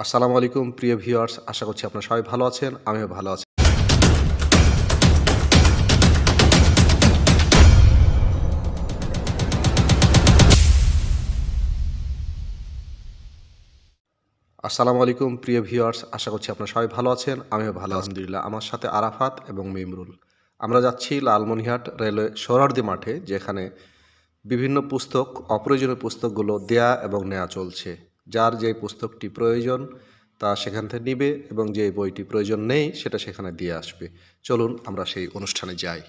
আসসালামু আলাইকুম, প্রিয় ভিউয়ার্স। আশা করছি আপনারা সবাই ভালো আছেন, আমিও ভালো আছি। আসসালামু আলাইকুম, প্রিয় ভিউয়ার্স। আশা করছি আপনারা সবাই ভালো আছেন, আমিও ভালো আলহামদুলিল্লাহ, আমার সাথে আরাফাত এবং মিমরুল। আমরা যাচ্ছি লালমনিহাট রেলওয়ে সোহরার্দি মাঠে, যেখানে বিভিন্ন পুস্তক, অপ্রয়োজনীয় পুস্তকগুলো দেয়া এবং নেওয়া চলছে। যার যে পুস্তকটি প্রয়োজন তা সেখান থেকে নিবে এবং যে বইটি প্রয়োজন নেই সেটা সেখানে দিয়ে আসবে। চলুন আমরা সেই অনুষ্ঠানে যাই।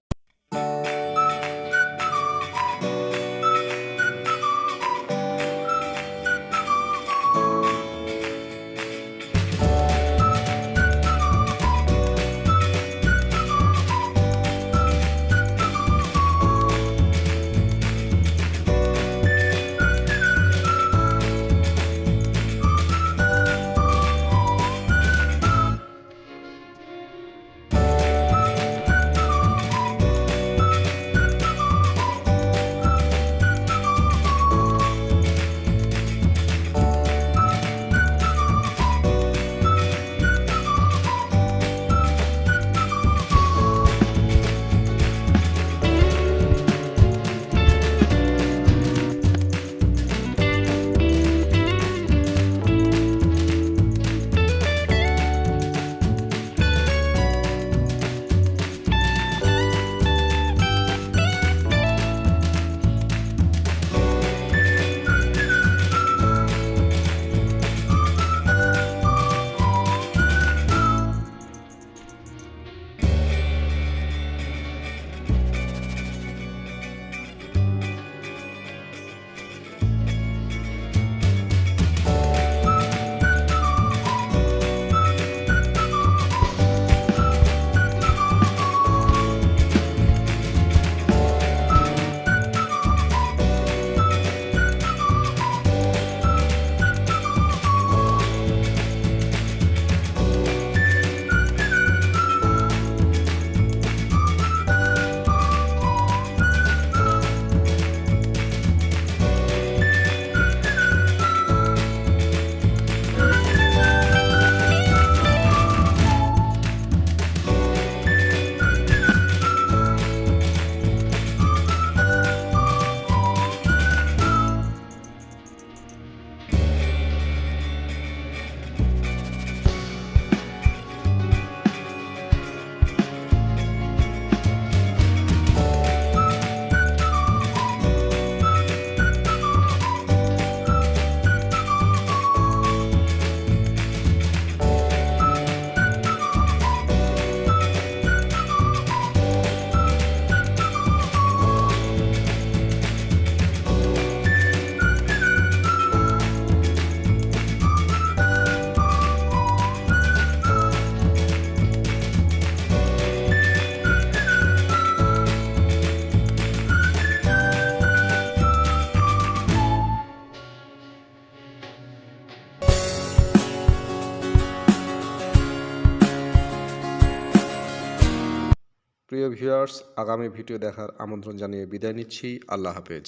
প্রিয় ভিউয়ার্স আগামী ভিডিও দেখার আমন্ত্রণ জানিয়ে বিদায় নিচ্ছি। আল্লাহ হাফেজ।